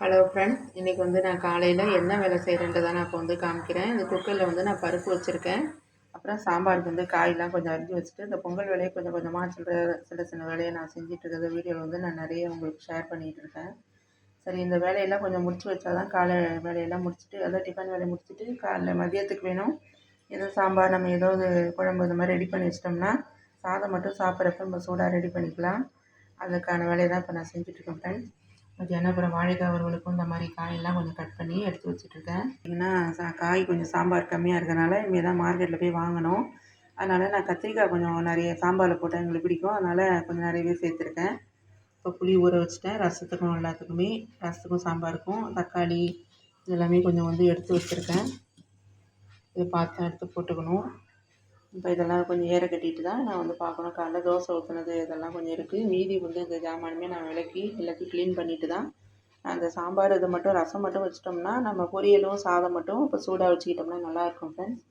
Hello friends இன்றைக்கி வந்து நான் காலையில் என்ன வேலை செய்கிறேன்றதை நான் இப்போ வந்து காமிக்கிறேன். இந்த குக்கரில் வந்து நான் பருப்பு வச்சுருக்கேன். அப்புறம் சாம்பாருக்கு வந்து காயெலாம் கொஞ்சம் அரிஞ்சு வச்சுட்டு இந்த பொங்கல் வேலையை கொஞ்சம் கொஞ்சமாக சில சின்ன சின்ன வேலையை நான் செஞ்சுட்டு இருக்கிற வீடியோவில் வந்து நான் நிறைய உங்களுக்கு ஷேர் பண்ணிகிட்டு இருக்கேன். சரி இந்த வேலையெல்லாம் கொஞ்சம் முடிச்சு வச்சா தான் காலை வேலையெல்லாம் முடிச்சுட்டு அதாவது டிஃபன் வேலையை முடிச்சுட்டு காலைல மதியத்துக்கு வேணும். ஏதோ சாம்பார் நம்ம ஏதோ குழம்பு இந்த மாதிரி ரெடி பண்ணி வச்சிட்டோம்னா சாதம் மட்டும் சாப்பிட்றப்ப நம்ம சூடாக ரெடி பண்ணிக்கலாம். அதுக்கான வேலையை தான் இப்போ நான் செஞ்சுட்ருக்கேன் ஃப்ரெண்ட்ஸ் மத்தியானம் அப்புறம் வாழைக்காய் வறுவலுக்கும் இந்த மாதிரி காயெல்லாம் கொஞ்சம் கட் பண்ணி எடுத்து வச்சுட்ருக்கேன். ஏன்னா சா காய் கொஞ்சம் சாம்பார் கம்மியாக இருக்கிறனால இனிமேல் தான் மார்க்கெட்டில் போய் வாங்கணும். அதனால் நான் கத்திரிக்காய் கொஞ்சம் நிறைய சாம்பாரில் போட்டால் எங்களுக்கு பிடிக்கும். அதனால் கொஞ்சம் நிறையவே சேர்த்துருக்கேன். இப்போ புளி ஊற வச்சுட்டேன். ரசத்துக்கும் எல்லாத்துக்குமே ரசத்துக்கும் சாம்பாருக்கும் தக்காளி இதெல்லாமே கொஞ்சம் வந்து எடுத்து வச்சுருக்கேன். இதை பார்த்து எடுத்து போட்டுக்கணும். இப்போ இதெல்லாம் கொஞ்சம் ஏற கட்டிட்டு தான் நான் வந்து பார்க்கணும். காலைல தோசை ஊற்றுனது இதெல்லாம் கொஞ்சம் இருக்குது மீதி வந்து இந்த ஜாமானுமே நான் விளக்கி எல்லாத்தையும் க்ளீன் பண்ணிவிட்டு தான் அந்த சாம்பார் இது மட்டும் ரசம் மட்டும் வச்சிட்டோம்னா நம்ம பொரியலும் சாதம் மட்டும் இப்போ சூடாக வச்சுக்கிட்டோம்னா நல்லாயிருக்கும் ஃப்ரெண்ட்ஸ்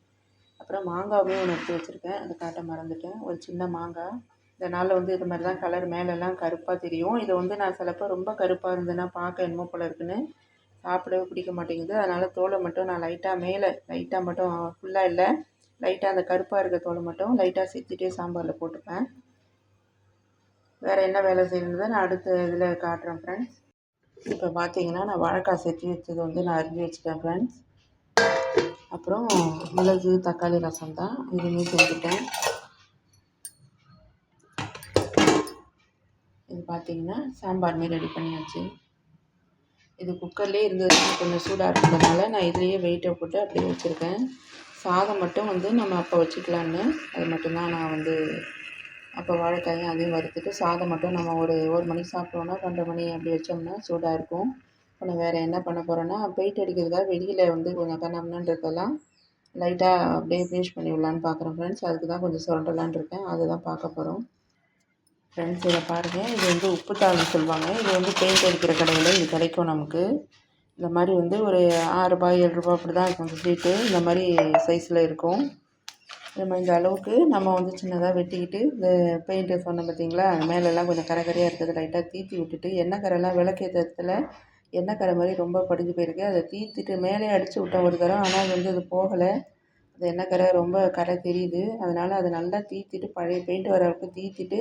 அப்புறம் மாங்காவே ஒன்று எடுத்து வச்சுருக்கேன். அந்த காட்ட மறந்துட்டேன். ஒரு சின்ன மாங்காய். இந்த நாளில் வந்து இது மாதிரி தான் கலர் மேலெல்லாம் கருப்பாக தெரியும். இதை வந்து நான் சிலப்போ ரொம்ப கருப்பாக இருந்ததுன்னா பார்க்க என்னமோ போல் இருக்குன்னு சாப்பிடவே பிடிக்க மாட்டேங்குது. அதனால் தோலை மட்டும் நான் லைட்டாக மேலே லைட்டாக மட்டும் ஃபுல்லாக இல்லை. லைட்டாக அந்த கருப்பாக இருக்க தோலை மட்டும் லைட்டாக சித்திட்டே சாம்பாரில் போட்டுப்பேன். வேறு என்ன வேலை செய்யணுன்றதை நான் அடுத்த இதில் காட்டுறேன் ஃப்ரெண்ட்ஸ் இப்போ பார்த்தீங்கன்னா நான் வாழைக்காய் சேர்த்து வச்சது வந்து நான் அரிஞ்சு வச்சுட்டேன் ஃப்ரெண்ட்ஸ் அப்புறம் மிளகு தக்காளி ரசம் தான் இதுவுமே செஞ்சுட்டேன். இது பார்த்தீங்கன்னா சாம்பாருமே ரெடி பண்ணியாச்சு. இது குக்கர்லேயே இருந்ததுன்னா கொஞ்சம் சூடாக இருக்கிறதுனால நான் இதுலேயே வெயிட்டை போட்டு அப்படியே வச்சுருக்கேன். சாதம் மட்டும் வந்து நம்ம அப்போ வச்சுக்கலான்னு அது மட்டும்தான் நான் வந்து அப்போ வாழைக்காயும் அதையும் வறுத்துட்டு சாதம் மட்டும் நம்ம ஒரு ஒரு மணிக்கு சாப்பிட்டோன்னா ரெண்டு மணி அப்படி வச்சோம்னா சூடாக இருக்கும். இப்போ நான் வேறு என்ன பண்ண போகிறேன்னா பெயிண்ட் அடிக்கிறதுக்காக வெளியில் வந்து கொஞ்சம் கண்ணம்னன்றதெல்லாம் லைட்டாக அப்படியே ஃபினிஷ் பண்ணி விடலான்னு பார்க்குறேன் ஃப்ரெண்ட்ஸ் அதுக்கு தான் கொஞ்சம் சுரண்டலான் இருக்கேன். அதுதான் பார்க்க போகிறோம் ஃப்ரெண்ட்ஸ் இதை பாருங்கள் இது வந்து உப்புத்தாள்னு சொல்லுவாங்க. இது வந்து பெயிண்ட் அடிக்கிற கடையில் இது கிடைக்கும் நமக்கு. இந்த மாதிரி வந்து ஒரு ஆறுரூபா ஏழ்ரூபா அப்படி தான் இருக்கும் ஸ்வீட்டு இந்த மாதிரி சைஸில் இருக்கும். நம்ம இந்த அளவுக்கு நம்ம வந்து சின்னதாக வெட்டிக்கிட்டு இந்த பெயிண்ட்டு சொன்னோம் பார்த்தீங்களா? மேலெல்லாம் கொஞ்சம் கரை கரையாக இருக்கிறது லைட்டாக தீத்தி விட்டுட்டு எண்ணெய் கரைலாம் விளக்கேற்றத்தில் எண்ணெய் கரை மாதிரி ரொம்ப படிஞ்சு போயிருக்கு. அதை தீர்த்திட்டு மேலே அடித்து விட்டேன் ஒரு தரம் ஆனால் அது வந்து அது போகலை. அந்த எண்ணெய் கரை? ரொம்ப கரை தெரியுது. அதனால் அதை நல்லா தீர்த்திட்டு பழைய பெயிண்ட் வர அளவுக்கு தீர்த்திட்டு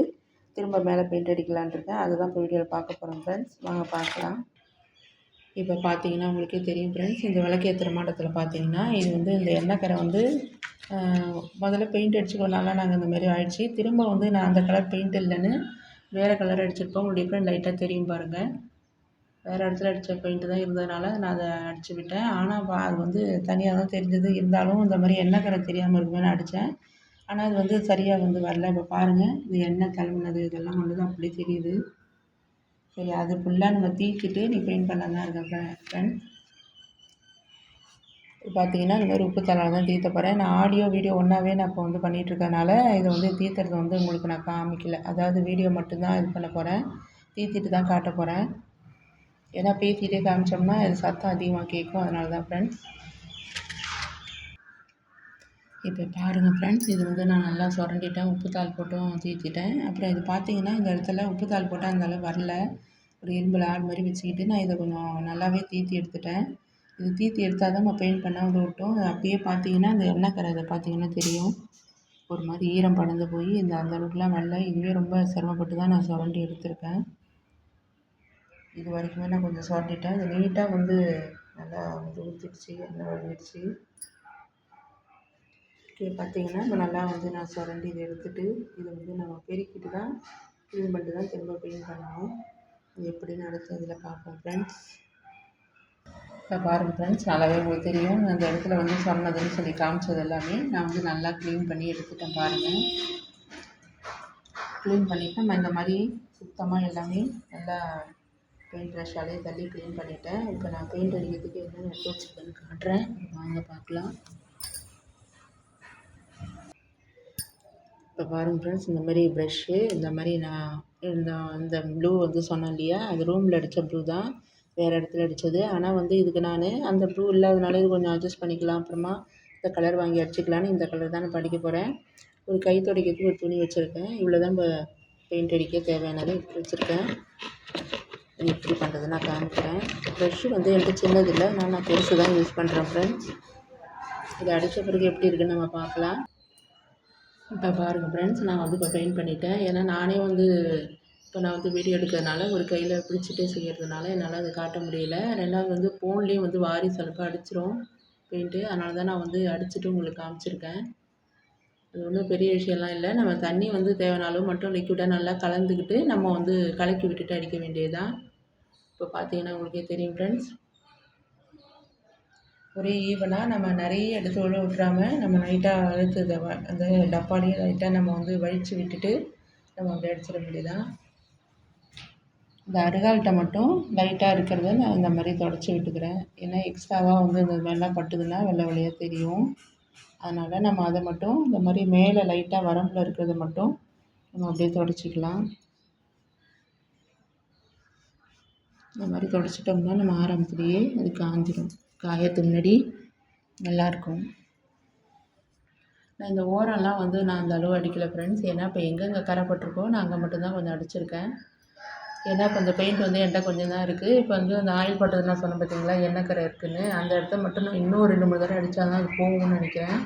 திரும்ப மேலே பெயிண்ட் அடிக்கலான் இருக்கேன். அதுதான் இப்போ வீடியோவில் பார்க்க போகிறோம் ஃப்ரெண்ட்ஸ் வாங்க பார்க்கலாம். இப்போ பார்த்தீங்கன்னா உங்களுக்கே தெரியும் ஃப்ரெண்ட்ஸ் இந்த விளக்கேற்றுற மாட்டத்தில் பார்த்தீங்கன்னா இது வந்து இந்த எண்ணெய் கரை வந்து முதல்ல பெயிண்ட் அடிச்சுக்கிறனால நாங்கள் இந்த மாதிரி ஆயிடுச்சு. திரும்ப வந்து நான் அந்த கலர் பெயிண்ட் இல்லைன்னு வேறு கலர் அடிச்சிருப்போம். உங்களுக்கு டிஃப்ரெண்ட் லைட்டாக தெரியும் பாருங்கள் வேறு இடத்துல அடித்த பெயிண்ட்டு தான் இருந்ததுனால நான் அதை அடித்து விட்டேன். ஆனால் அது வந்து தனியாக தான் தெரிஞ்சது. இருந்தாலும் இந்த மாதிரி எண்ணெய் கரை தெரியாமல் இருக்குமே அடித்தேன் ஆனால் அது வந்து சரியாக வந்து வரல. இப்போ பாருங்கள் இது எண்ணெய் தழுவுனது இதெல்லாம் வந்து தான் அப்படியே தெரியுது. சரி அது ஃபுல்லாக நம்ம தீக்கிட்டு நீ பெயிண்ட் பண்ண தான் இருக்கேன் ஃப்ரெண்ட் பார்த்தீங்கன்னா இந்த மாதிரி உப்பு தலால் தான் தீர்த்த போகிறேன் நான் ஆடியோ வீடியோ ஒன்றாவே நான் இப்போ வந்து பண்ணிகிட்ருக்கனால இதை வந்து தீர்த்துறது வந்து உங்களுக்கு நான் காமிக்கல. அதாவது வீடியோ மட்டும்தான் இது பண்ண போகிறேன் தீர்த்திட்டு தான் காட்ட போகிறேன் ஏன்னா பேசிகிட்டே காமிச்சோம்னா இது சத்தம் அதிகமாக கேட்கும். அதனால தான் ஃப்ரெண்ட்ஸ் இப்போ பாருங்கள் ஃப்ரெண்ட்ஸ் இது வந்து நான் நல்லா சுரண்டிட்டேன். உப்புத்தாள் போட்டும் தீர்த்திட்டேன் அப்புறம் இது பார்த்தீங்கன்னா இந்த இடத்துல உப்புத்தாள் போட்டால் அந்தளவு வரல. ஒரு இரும்பில் ஆள் மாதிரி வச்சுக்கிட்டு நான் இதை கொஞ்சம் நல்லாவே தீர்த்தி எடுத்துட்டேன். இது தீர்த்தி எடுத்தால் தான் நம்ம பெயிண்ட் பண்ணாமல் விட்டோம் அப்படியே பார்த்தீங்கன்னா அந்த எண்ணெய் கரை இதை பார்த்தீங்கன்னா தெரியும். ஒரு மாதிரி ஈரம் படந்து போய் இந்த அந்தளவுக்குலாம் வரல. இதுவே ரொம்ப சிரமப்பட்டு தான் நான் சுரண்டி எடுத்திருக்கேன். இது வரைக்குமே நான் கொஞ்சம் சுரண்டிட்டேன். இது நீட்டாக வந்து நல்லா வந்து ஊற்றிடுச்சு எண்ணெய் வடிஞ்சிடுச்சு பார்த்தீங்கன்னா இப்போ நல்லா வந்து நான் சுரண்டி இதை எடுத்துகிட்டு இதை வந்து நம்ம பெருக்கிட்டு தான் க்ளீன் பண்ணிட்டு தான் திரும்ப க்ளீன் பண்ணணும். இது எப்படின்னு அடுத்த இதில் பார்ப்போம் ஃப்ரெண்ட்ஸ் இப்போ பாருங்கள் ஃப்ரெண்ட்ஸ் நல்லாவே உங்களுக்கு தெரியும். அந்த இடத்துல வந்து சொன்னதுன்னு சொல்லி காமிச்சது எல்லாமே நான் வந்து நல்லா க்ளீன் பண்ணி எடுத்துட்டேன் பாருங்கள் க்ளீன் பண்ணிவிட்டு நம்ம இந்த மாதிரி சுத்தமாக எல்லாமே நல்லா பெயிண்ட் ப்ரஷ்ஷாலே தள்ளி க்ளீன் பண்ணிவிட்டேன் இப்போ நான் பெயிண்ட் அடிக்கிறதுக்கு என்னென்ன எடுத்து வச்சுருக்கேன்னு காட்டுறேன்? வாங்க பார்க்கலாம். இப்போ பாருங்கள் ஃப்ரெண்ட்ஸ் இந்த மாதிரி ப்ரெஷ்ஷு இந்த மாதிரி நான் இந்த இந்த ப்ளூ வந்து சொன்னேன் இல்லையா அது ரூமில் அடித்த ப்ளூ தான். வேறு இடத்துல அடித்தது ஆனால் வந்து இதுக்கு நான் அந்த ப்ளூ இல்லாதனால இது கொஞ்சம் அட்ஜஸ்ட் பண்ணிக்கலாம். அப்புறமா இந்த கலர் வாங்கி அடிச்சுக்கலான்னு இந்த கலர் தான் நான் படிக்க போகிறேன் ஒரு கை துடைக்கிறதுக்கு ஒரு துணி வச்சுருக்கேன். இவ்வளோ தான் இப்போ பெயிண்ட் அடிக்க தேவையானது எடுத்து வச்சுருக்கேன் எப்படி பண்ணுறது நான் காமிக்கிறேன். ப்ரெஷ்ஷு வந்து என்கிட்ட சின்னதில்லை நான் நான் பெருசு தான் யூஸ் பண்ணுறேன் ஃப்ரெண்ட்ஸ் இது அடித்த பிறகு எப்படி இருக்குன்னு நம்ம பார்க்கலாம். இப்போ பாருங்கள் ஃப்ரெண்ட்ஸ் நான் வந்து இப்போ பெயிண்ட் பண்ணிட்டேன். ஏன்னா நானே வந்து இப்போ நான் வந்து வீடியோ எடுக்கிறதுனால ஒரு கையில் பிடிச்சிட்டே செய்கிறதுனால என்னால் அதை காட்ட முடியல. ரெண்டாவது வந்து ஃபோன்லேயும் வந்து வாரி சலுப்பாக அடிச்சிரும் பெயிண்ட்டு அதனால தான் நான் வந்து அடிச்சுட்டு உங்களுக்கு காமிச்சிருக்கேன். அது ஒன்றும் பெரிய விஷயம்லாம் இல்லை. நம்ம தண்ணி வந்து தேவைனாலும் மட்டும் லிக்விடாக நல்லா கலந்துக்கிட்டு நம்ம வந்து கலக்கி விட்டுட்டு அடிக்க வேண்டியதுதான். இப்போ பார்த்தீங்கன்னா உங்களுக்கே தெரியும் ஃப்ரெண்ட்ஸ் ஒரே ஈவனாக நம்ம நிறைய எடுத்து உள்ள விட்றாம நம்ம லைட்டாக அழுத்து அந்த டப்பாலையும் லைட்டாக நம்ம வந்து வழித்து விட்டுட்டு நம்ம அப்படி அடிச்சிட வேண்டியதான் இந்த அருகால்கிட்ட மட்டும் லைட்டாக இருக்கிறத நான் இந்த மாதிரி தொடச்சி விட்டுக்கிறேன். ஏன்னா எக்ஸ்ட்ராவாக வந்து இந்த மாதிரிலாம் பட்டுதுன்னா வெள்ளை வழியாக தெரியும். அதனால் நம்ம அதை மட்டும் இந்த மாதிரி மேலே லைட்டாக வரம்பில் இருக்கிறத மட்டும் நம்ம அப்படியே தொடச்சிக்கலாம். இந்த மாதிரி தொடச்சிட்டோம்னா நம்ம ஆரம்பத்துலேயே அது காஞ்சிடும் காயத்துக்கு முன்னாடி நல்லாயிருக்கும். நான் இந்த ஓரம்லாம் வந்து நான் அந்த அளவு அடிக்கலை ஃப்ரெண்ட்ஸ் ஏன்னா இப்போ எங்கெங்கே கரை பட்டிருக்கோ நான் அங்கே மட்டும்தான் கொஞ்சம் அடிச்சிருக்கேன். ஏன்னா இப்போ இந்த பெயிண்ட் வந்து என்கிட்ட கொஞ்சம் தான் இருக்குது இப்போ வந்து அந்த ஆயில் போட்டதுலாம் சொன்னேன் பார்த்தீங்களா எண்ணெய் கரை இருக்குதுன்னு அந்த இடத்த மட்டும் நான் இன்னும் ரெண்டு மூணு தடவை அடித்தா தான் அது போகும்னு நினைக்கிறேன்.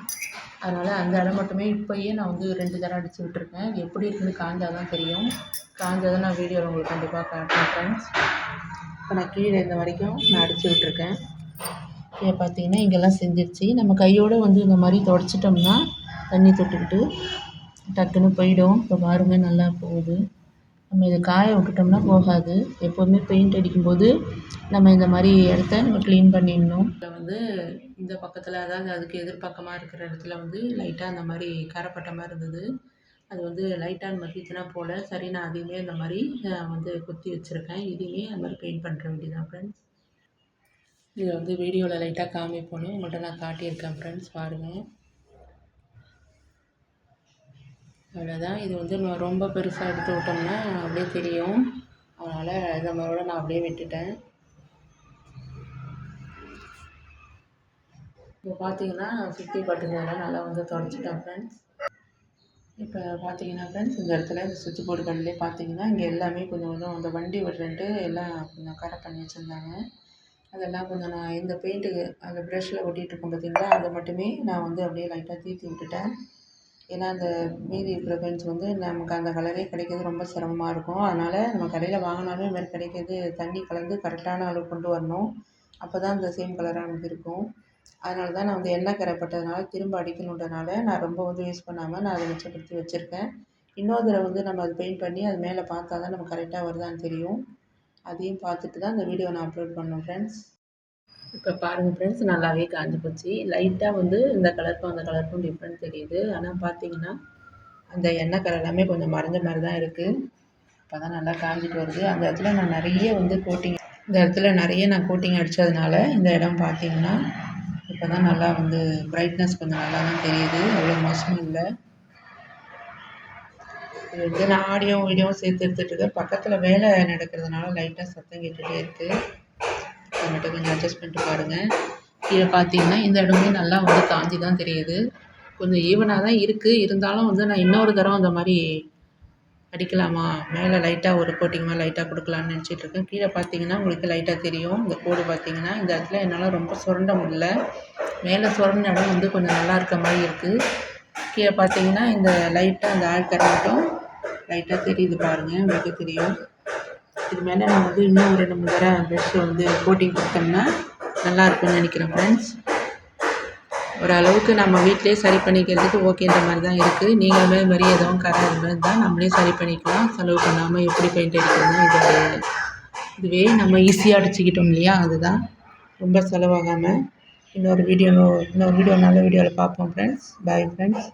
அதனால் அந்த இடம் மட்டுமே இப்போயே நான் வந்து ரெண்டு தடவை அடித்து விட்டுருக்கேன். எப்படி இருக்குன்னு காஞ்சால் தான் தெரியும். காஞ்சால் தான் நான் வீடியோவில் உங்களுக்கு கண்டிப்பாக காட்டுறேன் ஃப்ரெண்ட்ஸ் இப்போ நான் கீழே இருந்த வரைக்கும் நான் அடித்து விட்டுருக்கேன். இதை பார்த்தீங்கன்னா இங்கெல்லாம் செஞ்சிருச்சு. நம்ம கையோடு வந்து இந்த மாதிரி தொடச்சிட்டோம்னா தண்ணி தொட்டுக்கிட்டு டக்குன்னு போயிடும். இப்போ பாருங்கள் நல்லா போகுது. நம்ம இதை காய விட்டுட்டோம்னா போகாது. எப்போதுமே பெயிண்ட் அடிக்கும்போது நம்ம இந்த மாதிரி இடத்த நம்ம க்ளீன் பண்ணிடணும். இதில் வந்து இந்த பக்கத்தில் அதாவது அதுக்கு எதிர்பக்கமாக இருக்கிற இடத்துல வந்து லைட்டாக அந்த மாதிரி கரைப்பட்ட மாதிரி இருந்தது. அது வந்து லைட்டாக மசிச்சுனா போல். சரி நான் அதையுமே இந்த மாதிரி வந்து குத்தி வச்சுருக்கேன். இதையுமே அந்த மாதிரி பெயிண்ட் பண்ணுற வேண்டியதான் ஃப்ரெண்ட்ஸ் இதை வந்து வீடியோவில் லைட்டாக காமிப்போன்னு உங்கள்கிட்ட நான் காட்டியிருக்கேன் ஃப்ரெண்ட்ஸ் பாருங்கள் அவ்வளோதான் இது வந்து நம்ம ரொம்ப பெருசாக எடுத்து விட்டோம்னா அப்படியே தெரியும். அதனால் இதை மாதிரோட நான் அப்படியே விட்டுட்டேன். இப்போ பார்த்தீங்கன்னா சுற்றி பட்டுனதெல்லாம் நல்லா வந்து தொடச்சிட்டேன் ஃப்ரெண்ட்ஸ் இப்போ பார்த்தீங்கன்னா ஃப்ரெண்ட்ஸ் இந்த இடத்துல இந்த சுவிட்ச் போர்டு கடையிலே பார்த்தீங்கன்னா இங்கே எல்லாமே கொஞ்சம் கொஞ்சம் அந்த வண்டி விடுறேன்ட்டு எல்லாம் கொஞ்சம் கரை பண்ணி வச்சுருந்தாங்க. அதெல்லாம் கொஞ்சம் நான் இந்த பெயிண்ட்டுக்கு அந்த ப்ரெஷ்ஷில் ஒட்டிகிட்டு இருக்கோம் பார்த்தீங்களா அதை மட்டுமே நான் வந்து அப்படியே லைட்டாக தீர்த்தி விட்டுட்டேன். ஏன்னா அந்த மீதி இருக்கிற பெயிண்ட்ஸ் வந்து நமக்கு அந்த கலரே கிடைக்கிறது ரொம்ப சிரமமாக இருக்கும். அதனால் நம்ம கடையில் வாங்கினாலும் இது மாதிரி கிடைக்கிறது தண்ணி கலந்து கரெக்டான அளவு கொண்டு வரணும். அப்போ தான் அந்த சேம் கலராக நமக்கு இருக்கும். அதனால தான் நான் வந்து எண்ணெய் கரைப்பட்டதுனால திரும்ப அடிக்கணுன்றனால நான் ரொம்ப வந்து யூஸ் பண்ணாமல் நான் அதை மிச்சப்படுத்தி வச்சுருக்கேன். இன்னொரு தடவை வந்து நம்ம அது பெயிண்ட் பண்ணி அது மேலே பார்த்தா தான் நம்ம கரெக்டாக வருதான்னு தெரியும். அதையும் பார்த்துட்டு தான் இந்த வீடியோ நான் அப்லோட் பண்ணேன் ஃப்ரெண்ட்ஸ் இப்போ பாருங்கள் ஃப்ரெண்ட்ஸ் நல்லாவே காஞ்சி போச்சு. லைட்டாக வந்து இந்த கலருக்கும் அந்த கலருக்கும் டிஃப்ரெண்ட் தெரியுது. ஆனால் பார்த்தீங்கன்னா அந்த எண்ணெய் கலர் எல்லாமே கொஞ்சம் மறைஞ்ச மாதிரி தான் இருக்குது இப்போ தான் நல்லா காஞ்சிட்டு வருது. அந்த இடத்துல நான் நிறைய வந்து கோட்டிங் இந்த இடத்துல நிறைய நான் கோட்டிங் அடித்ததுனால இந்த இடம் பார்த்தீங்கன்னா இப்போ தான் நல்லா வந்து ப்ரைட்னஸ் கொஞ்சம் நல்லா தான் தெரியுது. அவ்வளோ மோசமும் இல்லை. இது நான் ஆடியோ வீடியோவும் சேர்த்து எடுத்துகிட்டு இருக்கேன். பக்கத்தில் வேலை நடக்கிறதுனால லைட்டாக சத்தம் கேட்டுகிட்டே இருக்குது அதை கொஞ்சம் அட்ஜஸ்ட் பண்ணிட்டு பாருங்கள் கீழே பார்த்தீங்கன்னா இந்த இடமே நல்லா வந்து காஞ்சி தான் தெரியுது. கொஞ்சம் ஈவனாக தான் இருக்குது இருந்தாலும் வந்து நான் இன்னொரு தரம் அந்த மாதிரி அடிக்கலாமா? மேலே லைட்டாக ஒரு கோட்டிங் மாதிரி லைட்டாக கொடுக்கலான்னு நினச்சிட்ருக்கேன் கீழே பார்த்தீங்கன்னா உங்களுக்கு லைட்டாக தெரியும். இந்த கோடு பார்த்தீங்கன்னா இந்த இடத்துல என்னால் ரொம்ப சுரண்ட முடியல. மேலே சுரண்ட இடம் வந்து கொஞ்சம் நல்லா இருக்க மாதிரி இருக்குது கீழே பார்த்தீங்கன்னா இந்த லைட்டாக அந்த ஆக்கர் மட்டும் லைட்டாக தெரியுது பாருங்கள் உங்களுக்கு தெரியும். இது மேலே நம்ம வந்து இன்னும் ஒரு ரெண்டு மூணு தடவை ப்ரெஷ்ஷை வந்து கோட்டிங் கொடுத்தோம்னா நல்லா இருக்கும்னு நினைக்கிறேன் ஃப்ரெண்ட்ஸ் ஓரளவுக்கு நம்ம வீட்டிலே சரி பண்ணிக்கிறதுக்கு ஓகேன்ற மாதிரி தான் இருக்குது நீங்களுமே மாதிரி எதுவும் கரை மாதிரி தான் நம்மளே சரி பண்ணிக்கலாம். செலவு பண்ணாமல் எப்படி பெயிண்ட் அடிக்கணும் இது இதுவே நம்ம ஈஸியாக அடிச்சுக்கிட்டோம் இல்லையா? அதுதான். ரொம்ப செலவாகாமல் இன்னொரு வீடியோ இன்னொரு வீடியோ நல்ல வீடியோவில் பார்ப்போம் ஃப்ரெண்ட்ஸ் பாய் ஃப்ரெண்ட்ஸ்